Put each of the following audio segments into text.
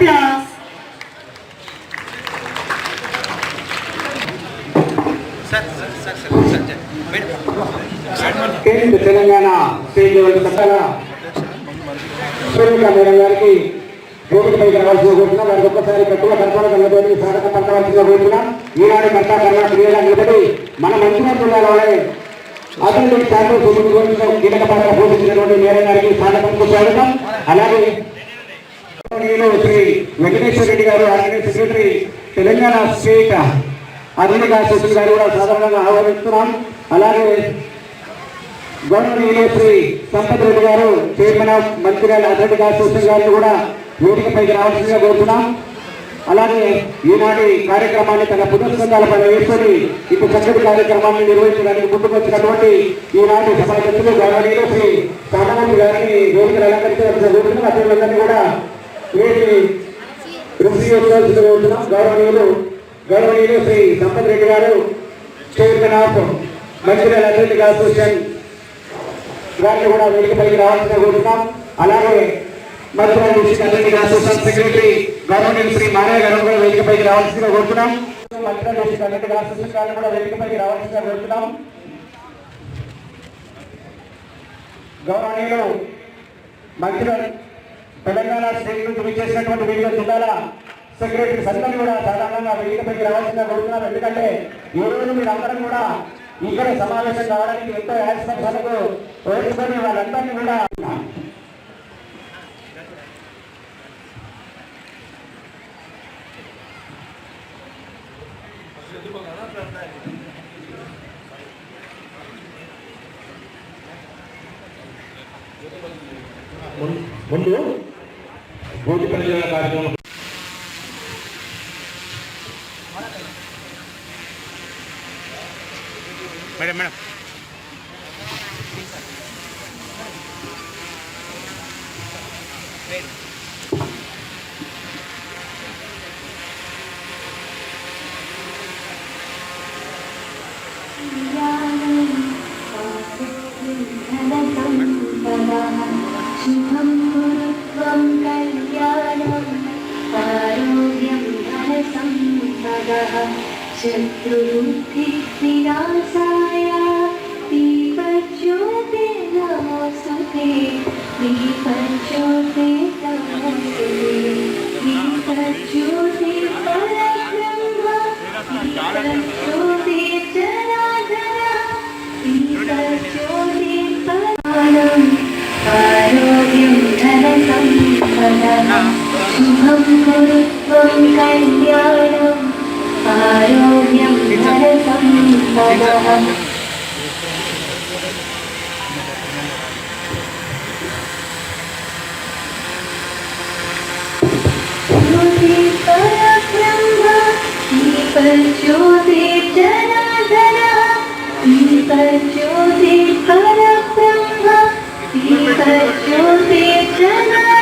gracias. కేంద్ర Telangana state level చక్కగా madam గారికి భూమిపై కలవాల్సిన కోరుతున్నాం. వారికి ఒక్కసారి కట్టుగా కర్మాలు కలబోయి స్వాగతం పలకవలసిన కోరుతున్నాం. ఈనాడు కర్త కర్మ నిలబడి మన శాఖ కీలక పాత్ర పోషించినటువంటి మేడం గారికి స్వాగతం. అలాగే Sri Venkateswara Reddy garu organise secretary Telangana state అధిక అసోసియేషన్ గారు కూడా సాధారణంగా ఆహ్వానిస్తున్నాం. అలాగే గవర్నర్ శ్రీ సంపత్ రెడ్డి గారు చైర్మన్ ఆఫ్ మంత్రిగారి అథ్లెటిక్ అసోసియేషన్ గారిని కూడా వేదికపైకి రావాల్సిందిగా కోరుతున్నాం. అలాగే ఈనాటి కార్యక్రమాన్ని తన పునఃస్కంధాల వేసుకొని ఇంత చక్కటి కార్యక్రమాన్ని నిర్వహించడానికి ముందుకొచ్చినటువంటి ఈనాటి సభాపతులు గౌరవనీయులు శ్రీ సామాన్య గారిని వేదికలు అలంకరించాల్సిన కోరుతున్నాం. అతని కూడా వేది రుచి చేసుకోవాల్సిందిగా గౌరవనీయులు గౌరవనీయులు శ్రీ సంపత్ రెడ్డి గారు చైర్మన్ ఆఫ్ మంత్రిగారి అథ్లెటిక్ అసోసియేషన్ గారిని కూడా వేదికపైకి రావాల్సిన కోరుతున్నాం. అలాగే Madurai district athletic association secretary government Sri Maraiah garu కూడా వేదికపైకి రావాల్సిందిగా కోరుతున్నాం. మధురాయి డిస్ట్రిక్ట్ అథ్లెటిక్ అసోసియేషన్ గారిని కూడా వేదికపైకి రావాల్సిందిగా కోరుతున్నాం. గౌరవనీయులు మంత్రి తెలంగాణ స్టేట్ నుంచి విచ్చేసినటువంటి వివిధ జిల్లాల సెక్రటరీస్ అందరూ కూడా సాధారణంగా వేదికపైకి రావాల్సిందిగా కోరుతున్నాం. ఎందుకంటే ఈ రోజు మీరందరం కూడా ఇక్కడ సమావేశం కావడానికి ఎంతో యాక్సిడెంట్ ఓటుకొని వాళ్ళందరినీ కూడా ശുഭം ഗുരുത്വം കല്യാണം ആരോഗ്യം ധനസമ്പദ ശത്രുബുദ്ധിനാശായ ദീപജ്യോതി നമോസ്തുതേ गुरुत्वं कल्याणम् आरोग्यं धनसम्पदः ज्योति परब्रह्म दीपज्योति जनार्दन दीपज्योति परब्रह्म दीपज्योति जनार्दन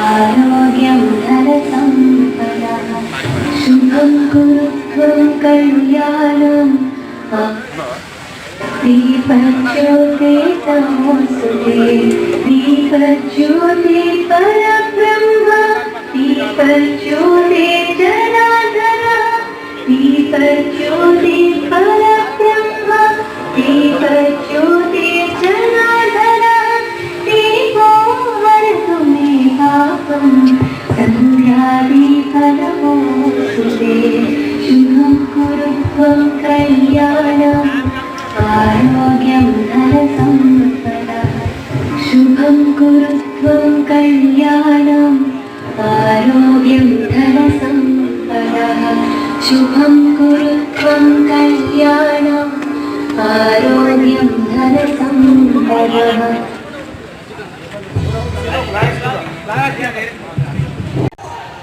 आरोग्यं धनसम्पदः शुभं कुरुत्वं कल्याणम् दीपज्योते नमोऽस्तुते दीपज्योते परब्रह्म दीपज्योते जनार्दन दीपज्योते परब्रह्म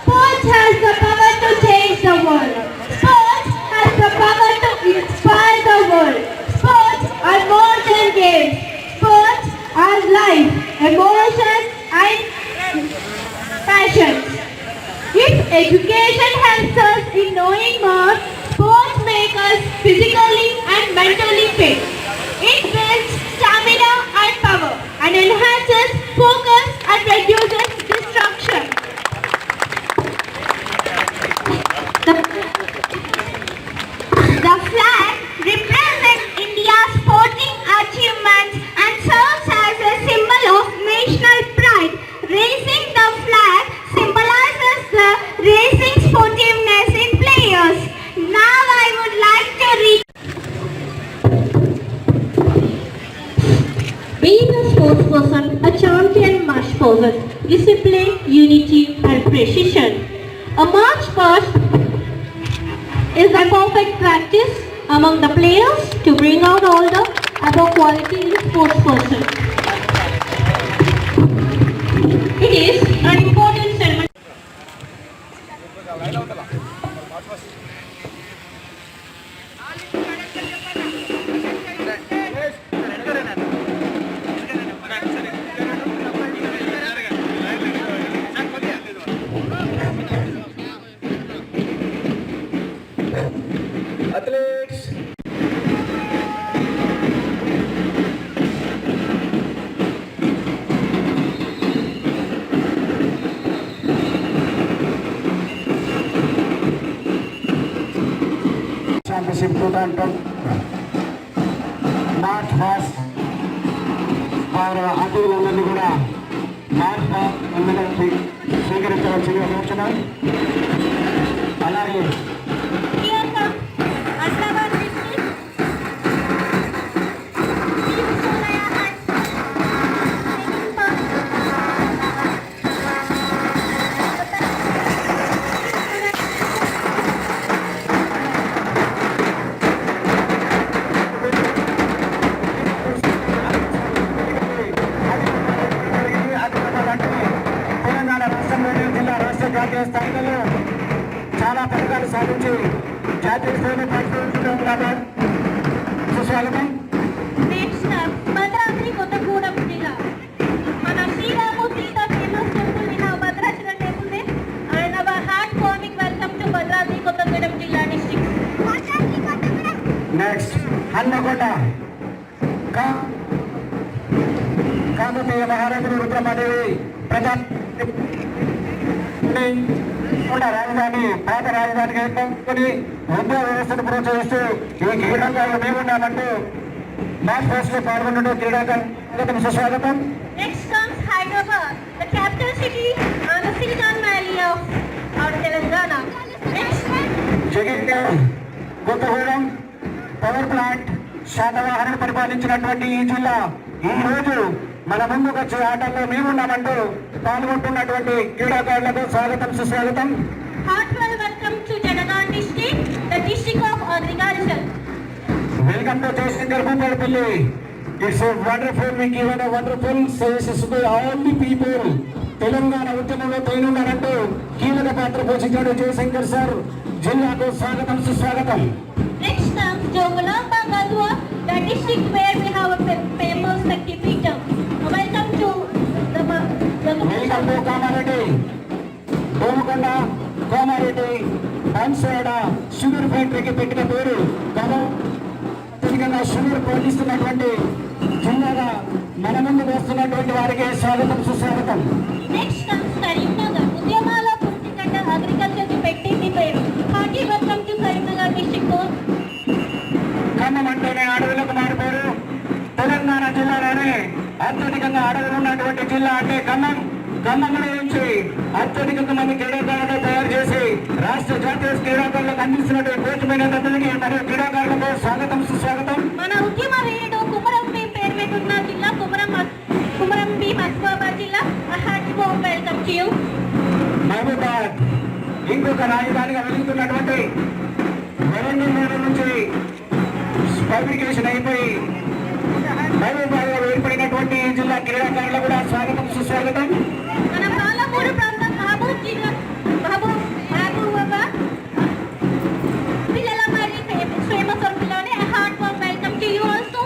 Sports has the power to change the world. Sports has the power to inspire the world. Sports are more than games. Sports are life, emotions and passions. If education helps us in knowing more, sports make us physically and mentally fit. Possess discipline, unity and precision. A march past is a perfect practice among the players to bring out all the above quality in sportsperson. It is an athletes championship two thousand twelve march past వారు అతిథులందరినీ కూడా March fast అందరికీ స్వీకరించవలసిందిగా కోరుతున్నాం అలాగే క్రీడాకారులు మేమున్నామంటూ match ఫోర్స్లో పాల్గొన్నట్టు క్రీడాకారులకు సుస్వాగతం Valley of our Telangana. Next, Jagtial Kothagudem power plant శాతవాహనం పరిపాలించినటువంటి ఈ జిల్లా ఈ రోజు మన ముందుకు వచ్చే ఆటల్లో మేమున్నామంటూ పాల్గొంటున్నటువంటి క్రీడాకారులకు స్వాగతం సుస్వాగతం heartfelt welcome to Janagan district, the district of agriculture. Welcome to Jayashankar Bhupalpally it's wonderful me given wonderful suggestions to all the people Telangana ఉద్యమంలో తేనున్నారంటూ కీలక పాత్ర పోషించాడు జయశంకర్ సార్. జిల్లాకు స్వాగతం సుస్వాగతం. Next comes Jogalamba Gadwa, the district where we have a fa- famous Shaktipeetham. Welcome to the, ma- the welcome to Kamareddy కోమకొండ కోమారెడ్డి బన్సేడ షుగర్ ఫ్యాక్టరీకి పెట్టిన పేరు. కనుక షుగర్ పండిస్తున్నటువంటి జిల్లాగా మన ముందు వస్తున్నటువంటి వారికి స్వాగతం సుస్వాగతం. ఖమ్మం అంటేనే అడవులకు మారిపోరు. తెలంగాణ జిల్లాలోనే అత్యధికంగా అడవులు ఉన్నటువంటి జిల్లా అంటే ఖమ్మం. ఖమ్మంలో నుంచి అత్యధికంగా మంది క్రీడాకారులను తయారు చేసి రాష్ట్ర జాతీయ క్రీడాకారులకు అందిస్తున్నటువంటి కోచమైన అతనికి మరియు క్రీడాకారులకు స్వాగతం సుస్వాగతం మన ఉద్యమ వీరుడు కుమరం భీం పేరు మీద ఉన్న జిల్లా కుమరం కుమరం భీం అస్మాబాద్ జిల్లా hearty warm welcome to you. Mahabubabad ఇంకొక రాజధానిగా వెలుగుతున్నటువంటి వరంగల్ నుంచి ఫాబ్రికేషన్ అయిపోయి మహబూబాద్లో ఏర్పడినటువంటి జిల్లా క్రీడాకారులకు కూడా స్వాగతం సుస్వాగతం మహబూబ్ జిల్లా మహబూబ్ మహబూబాబాద్ పిల్లల మరి famous పిల్లనే heart warm welcome to you also.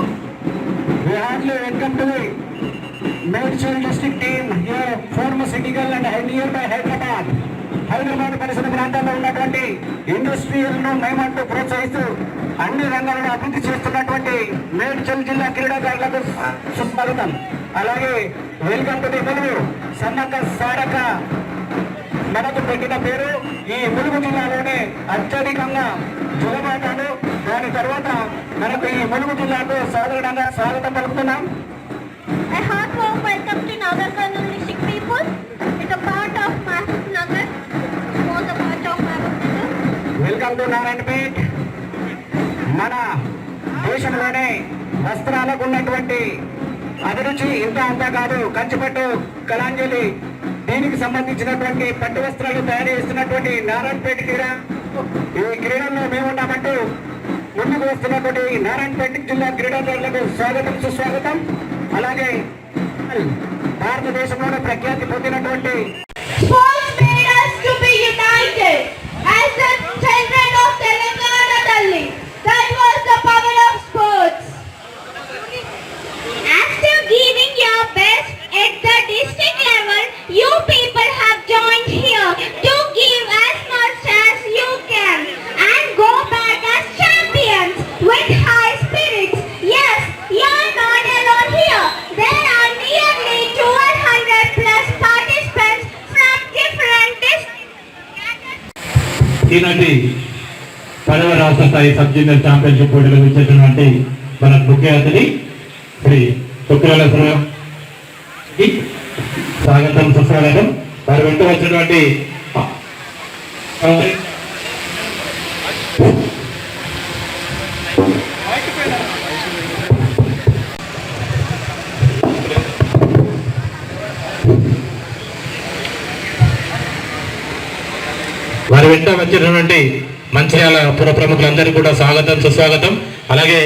Hyderabad పరిసర ప్రాంతాల్లో ఉన్నటువంటి ఇండస్ట్రీలను మేమంటూ ప్రోత్సహిస్తూ అన్ని రంగాలను అభివృద్ధి చేస్తున్నటువంటి మేడ్చల్ జిల్లా క్రీడాకారులకు సుస్వాగతం అలాగే welcome to the Mulugu Saraka మనకు పెట్టిన పేరు ఈ ములుగు జిల్లాలోనే అత్యధికంగా జలపాతాలు దాని తర్వాత మనకు ఈ ములుగు జిల్లాకు సాధారణంగా స్వాగతం పలుకుతున్నాం A heartwarm welcome to Nagar Karnool district people. It's a part of Mahbub Nagar. Was a part of Mahbub Nagar. Welcome to Narayanpet మన దేశంలోనే వస్త్రాలకు ఉన్నటువంటి అభిరుచి ఇంత అంతా కాదు కంచిపట్టు కళాంజలి దీనికి సంబంధించినటువంటి పట్టు వస్త్రాలు తయారు చేస్తున్నటువంటి నారాయణపేట క్రీడ ఈ క్రీడల్లో మేమున్నామంటూ ముందుకు వస్తున్నటువంటి నారాయణపేట జిల్లా క్రీడాకారులకు స్వాగతం సుస్వాగతం. అలాగే భారతదేశంలోనే ప్రఖ్యాతి పొందినటువంటి స్థాయి సబ్ జూనియర్ ఛాంపియన్షిప్ పోటీలకు ఇచ్చేటువంటి మన ముఖ్య అతిథి శ్రీ చుక్రాల స్వాగతం సుస్వాగతం వారి వెంట వచ్చినటువంటి వారి వెంట వచ్చినటువంటి మంచిర్యాల పుర ప్రముఖులందరికీ కూడా స్వాగతం సుస్వాగతం. అలాగే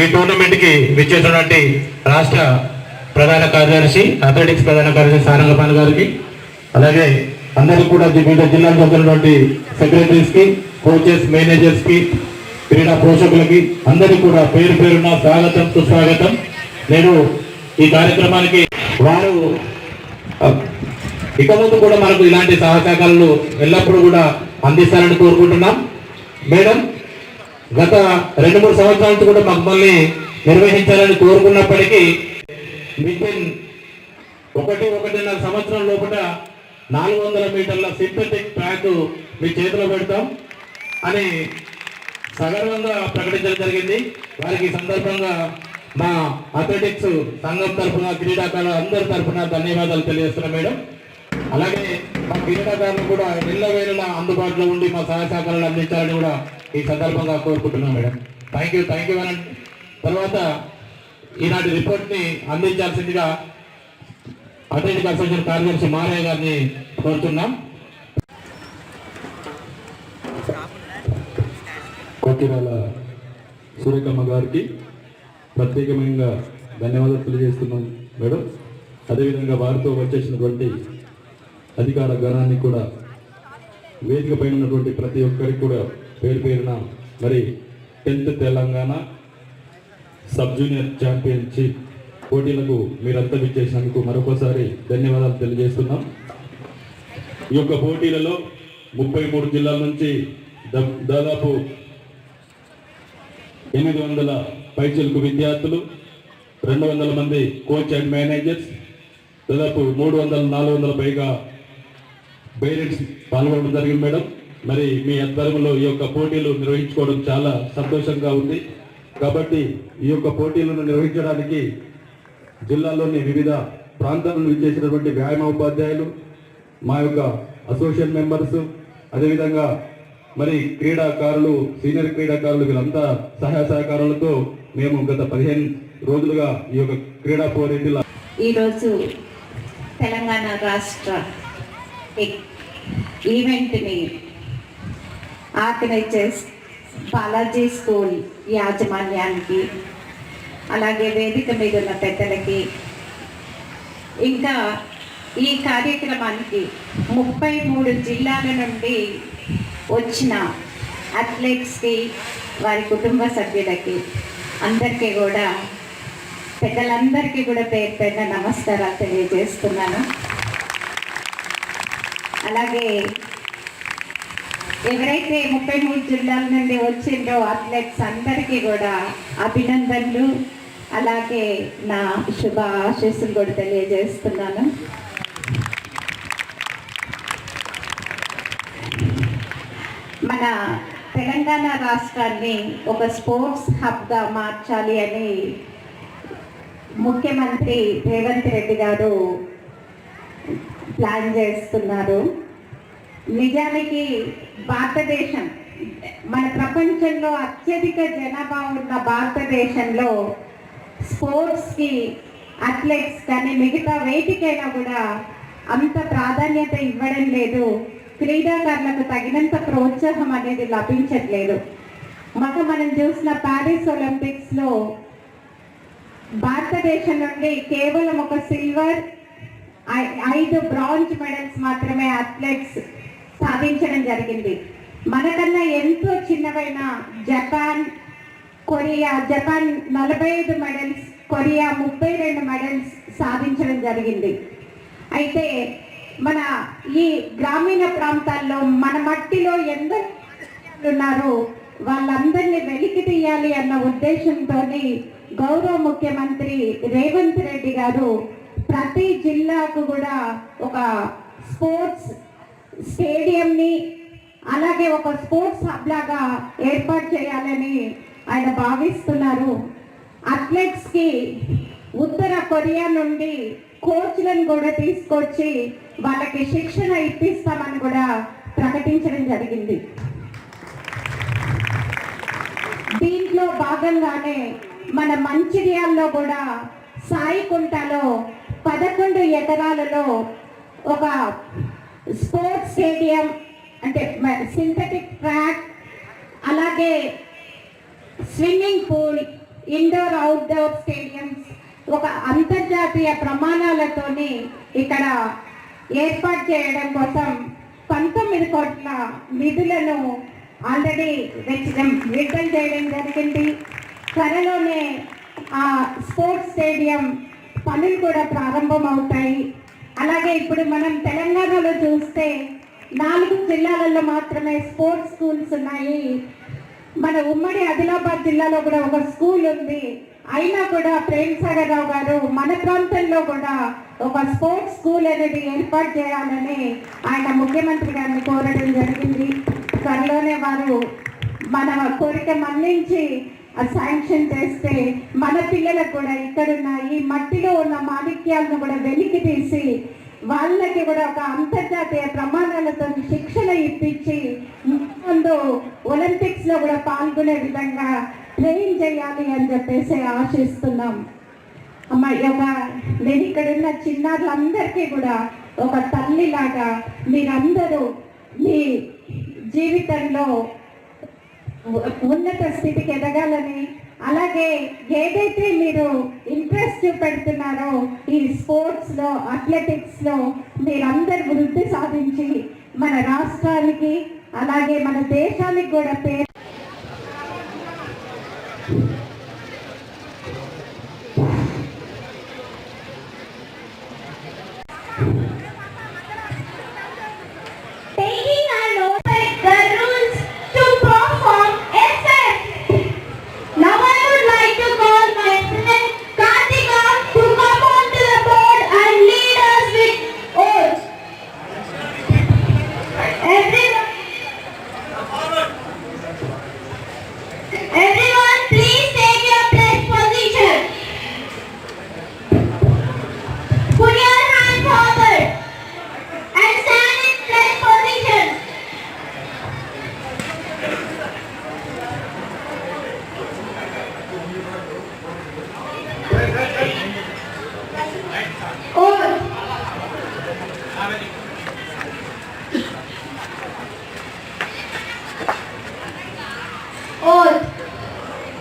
ఈ టోర్నమెంట్కి విచ్చేసినటువంటి రాష్ట్ర ప్రధాన కార్యదర్శి అథ్లెటిక్స్ ప్రధాన కార్యదర్శి సారంగపాల్ గారికి అలాగే అందరికీ కూడా వివిధ జిల్లాలకు చెందినటువంటి సెక్రటరీస్కి కోచెస్ మేనేజర్స్కి క్రీడా పోషకులకి అందరికీ కూడా పేరు పేరున స్వాగతం సుస్వాగతం. నేను ఈ కార్యక్రమానికి వారు ఇక ముందు కూడా మనకు ఇలాంటి సహకారాలు ఎల్లప్పుడూ కూడా అందిస్తారని కోరుకుంటున్నాం. మేడం గత రెండు మూడు సంవత్సరాల నుంచి కూడా మమ్మల్ని నిర్వహించాలని కోరుకున్నప్పటికీ మిషన్ ఒకటి ఒకటిన్నర సంవత్సరం లోపల నాలుగు వందల మీటర్ల సింథటిక్ ట్రాక్ మీ చేతిలో పెడతాం అని సగర్వంగా ప్రకటించడం జరిగింది. వారికి సందర్భంగా మా అథ్లెటిక్స్ సంఘం తరఫున క్రీడాకారులు అందరి తరఫున ధన్యవాదాలు తెలియజేస్తున్నాం మేడం. అలాగే మా క్రీడాకారులు కూడా ఎల్ల వేళలా అందుబాటులో ఉండి మా సహాయ సహకారాలు అందించాలని కూడా ఈ సందర్భంగా కోరుకుంటున్నాం madam. Thank you thank you అని తర్వాత ఈనాటి రిపోర్ట్ని అందించాల్సిందిగా అథ్లెటిక్ అసోసియేషన్ కార్యదర్శి మారయ్య గారిని కోరుతున్నాం. కొక్కిరాల సూర్యకమ్మ గారికి ప్రత్యేకమైన ధన్యవాదాలు తెలియజేస్తున్నాం మేడం. అదేవిధంగా వారితో వచ్చేసినటువంటి అధికార గణాన్ని కూడా వేదిక పైన ఉన్నటువంటి ప్రతి ఒక్కరికి కూడా పేరు పేరున మరి tenth Telangana sub junior championship పోటీలకు మీరంతా విచ్చేసినందుకు మరొకసారి ధన్యవాదాలు తెలియజేస్తున్నాం. ఈ యొక్క పోటీలలో ముప్పై మూడు జిల్లాల నుంచి దా- దాదాపు ఎనిమిది వందల పైచలకు విద్యార్థులు రెండు వందల మంది కోచ్ అండ్ మేనేజర్స్ దాదాపు మూడు వందల నాలుగు వందల పైగా పేరెంట్స్ పాల్గొనడం జరిగింది మేడం. మరి మీ ఆధ్వర్యంలో ఈ యొక్క పోటీలు నిర్వహించుకోవడం చాలా సంతోషంగా ఉంది. కాబట్టి ఈ యొక్క పోటీలను నిర్వహించడానికి జిల్లాలోని వివిధ ప్రాంతాల నుంచి చేసినటువంటి వ్యాయామ ఉపాధ్యాయులు మా యొక్క అసోసియేషన్ మెంబర్స్ అదేవిధంగా మరి క్రీడాకారులు సీనియర్ క్రీడాకారులు వీళ్ళంతా సహాయ సహకారాలతో మేము గత పదిహేను రోజులుగా ఈ యొక్క క్రీడా పోటీల ఈరోజు తెలంగాణ రాష్ట్ర ఈవెంట్ని ఆర్గనైజ్ చేసి బాలాజీ స్కూల్ యాజమాన్యానికి అలాగే వేదిక మీద ఉన్న పెద్దలకి ఇంకా ఈ కార్యక్రమానికి ముప్పై మూడు జిల్లాల నుండి వచ్చిన అథ్లెట్స్కి వారి కుటుంబ సభ్యులకి అందరికీ కూడా పెద్దలందరికీ కూడా పేరు పేరున నమస్కారాలు తెలియజేస్తున్నాను. అలాగే ఎవరైతే ముప్పై మూడు జిల్లాల నుండి వచ్చిందో అథ్లెట్స్ అందరికీ కూడా అభినందనలు. అలాగే నా శుభ ఆశీస్సులు కూడా తెలియజేస్తున్నాను. మన తెలంగాణ రాష్ట్రాన్ని ఒక స్పోర్ట్స్ హబ్గా మార్చాలి అని ముఖ్యమంత్రి రేవంత్ రెడ్డి గారు ప్లాన్ చేస్తున్నారు. నిజానికి భారతదేశం మన ప్రపంచంలో అత్యధిక జనాభా ఉన్న భారతదేశంలో స్పోర్ట్స్కి అథ్లెట్స్ కానీ మిగతా వేటికైనా కూడా అంత ప్రాధాన్యత ఇవ్వడం లేదు. క్రీడాకారులకు తగినంత ప్రోత్సాహం అనేది లభించట్లేదు. మాకు మనం చూసిన ప్యారిస్ ఒలింపిక్స్లో భారతదేశం నుండి కేవలం ఒక సిల్వర్ ఐదు బ్రాంజ్ మెడల్స్ మాత్రమే అథ్లెట్స్ సాధించడం జరిగింది. మనకన్నా ఎంతో చిన్నవైన జపాన్ కొరియా జపాన్ నలభై ఐదు మెడల్స్ కొరియా ముప్పై రెండు మెడల్స్ సాధించడం జరిగింది. అయితే మన ఈ గ్రామీణ ప్రాంతాల్లో మన మట్టిలో ఎందరు ఉన్నారు వాళ్ళందరినీ వెలికి తీయాలి అన్న ఉద్దేశంతో గౌరవ ముఖ్యమంత్రి రేవంత్ రెడ్డి గారు ప్రతి జిల్లాకు కూడా ఒక స్పోర్ట్స్ స్టేడియంని అలాగే ఒక స్పోర్ట్స్ హబ్ లాగా ఏర్పాటు చేయాలని ఆయన భావిస్తున్నారు. అథ్లెట్స్కి ఉత్తర కొరియా నుండి కోచ్లను కూడా తీసుకొచ్చి వాళ్ళకి శిక్షణ ఇప్పిస్తామని కూడా ప్రకటించడం జరిగింది. దీంట్లో భాగంగానే మన మంచిర్యాల్లో కూడా సాయికుంటలో పదకొండు ఎకరాలలో ఒక స్పోర్ట్స్ స్టేడియం అంటే సింథటిక్ ట్రాక్ అలాగే swimming pool indoor outdoor stadiums ఒక అంతర్జాతీయ ప్రమాణాలతోని ఇక్కడ ఏర్పాటు చేయడం కోసం పంతొమ్మిది కోట్ల నిధులను ఆల్రెడీ వెచ్చడం విడుదల చేయడం జరిగింది. త్వరలోనే ఆ స్పోర్ట్స్ స్టేడియం పనులు కూడా ప్రారంభమవుతాయి. అలాగే ఇప్పుడు మనం తెలంగాణలో చూస్తే నాలుగు జిల్లాలలో మాత్రమే స్పోర్ట్స్ స్కూల్స్ ఉన్నాయి. మన ఉమ్మడి ఆదిలాబాద్ జిల్లాలో కూడా ఒక స్కూల్ ఉంది. అయినా కూడా ప్రేమ్ సాగర్ రావు గారు మన ప్రాంతంలో కూడా ఒక స్పోర్ట్స్ స్కూల్ అనేది ఏర్పాటు చేయాలని ఆయన ముఖ్యమంత్రి గారిని కోరడం జరిగింది. త్వరలోనే వారు మన కోరిక మన్నించి శాంక్షన్ చేస్తే మన పిల్లలకు కూడా ఇక్కడున్న ఈ మట్టిలో ఉన్న మాణిక్యాలను కూడా వెలికి తీసి వాళ్ళకి కూడా ఒక అంతర్జాతీయ ప్రమాణాలతో శిక్షణ ఇప్పించి ముందు ఒలింపిక్స్లో కూడా పాల్గొనే విధంగా ట్రైన్ చేయాలి అని చెప్పేసి ఆశిస్తున్నాం. అమ్మ ఒక నేను ఇక్కడ ఉన్న చిన్నారులందరికీ కూడా ఒక తల్లిలాగా మీరందరూ మీ జీవితంలో ఉన్నత స్థితికి ఎదగాలని. అలాగే ఏదైతే మీరు ఇంట్రెస్ట్ చూపెడుతున్నారో ఈ స్పోర్ట్స్లో అథ్లెటిక్స్లో మీరందరు మీరందరూ వృద్ధి సాధించి మన రాష్ట్రానికి అలాగే మన దేశానికి కూడా పేరు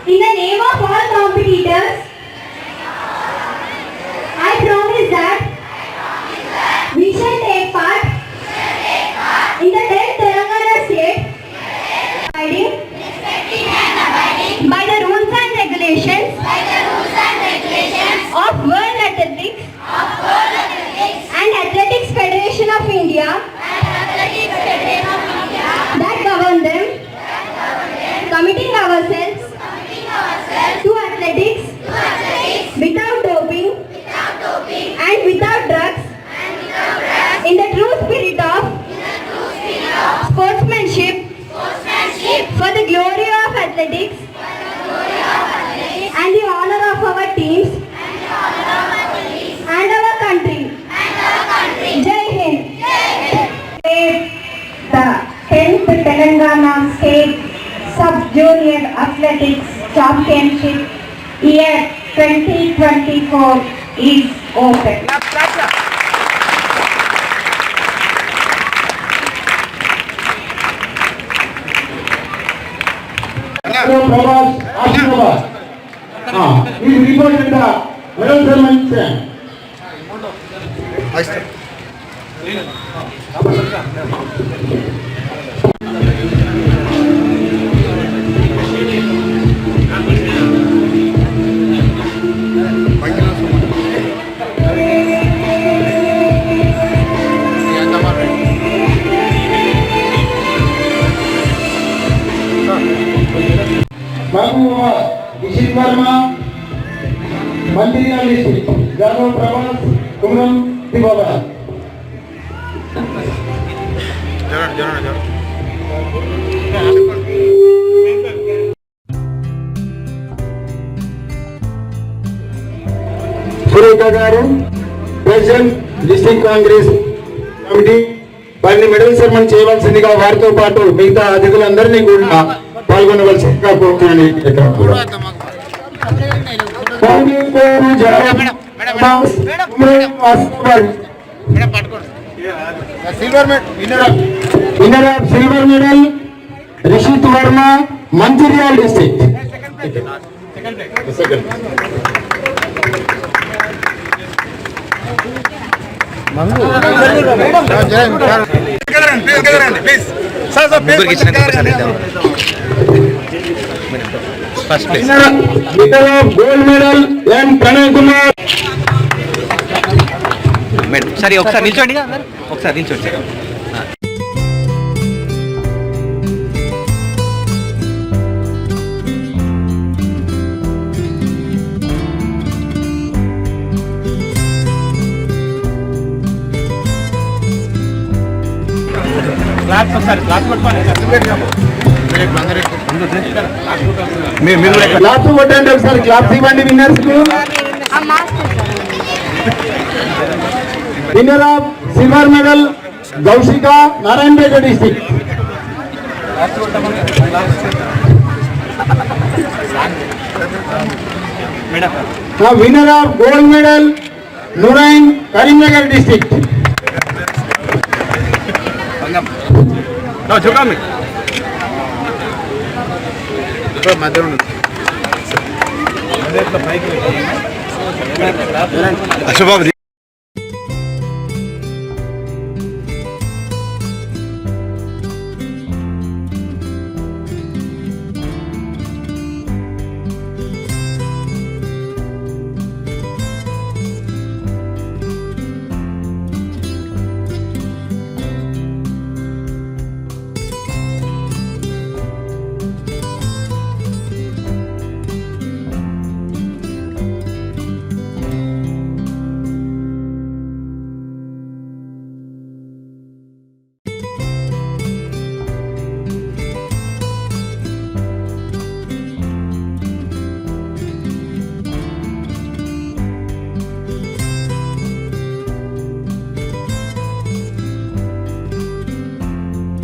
In the name of all competitors, championship year 2024 is open. ಪ್ರವಾಸ ಆಶೀರ್ವಾದ ಈ ರಿಪೋರ್ಟ್ ಇಂದ ಮನೋಧರ್ಮ కాంగ్రెస్ కమిటీ వారిని మెడల్ సన్మానం చేయవలసిందిగా వారితో పాటు మిగతా అతిథులందరినీ కూడా పాల్గొనవలసిందిగా కోరుతున్నాను. Winner of silver medal Rishith Varma Mancherial district. Winner of gold medal N Pranay Kumar madam సరే ఒకసారి నిల్చోండి ఒకసారి నిల్చోండి మీరు మీరు కూడా క్లాప్స్ కొట్టండి ఒకసారి క్లాప్స్ ఇవ్వండి విన్నర్స్కు winner of silver medal Gaushika Narayanpet district winner of gold medal Nurain Karimnagar district చూడండి అశోబాబు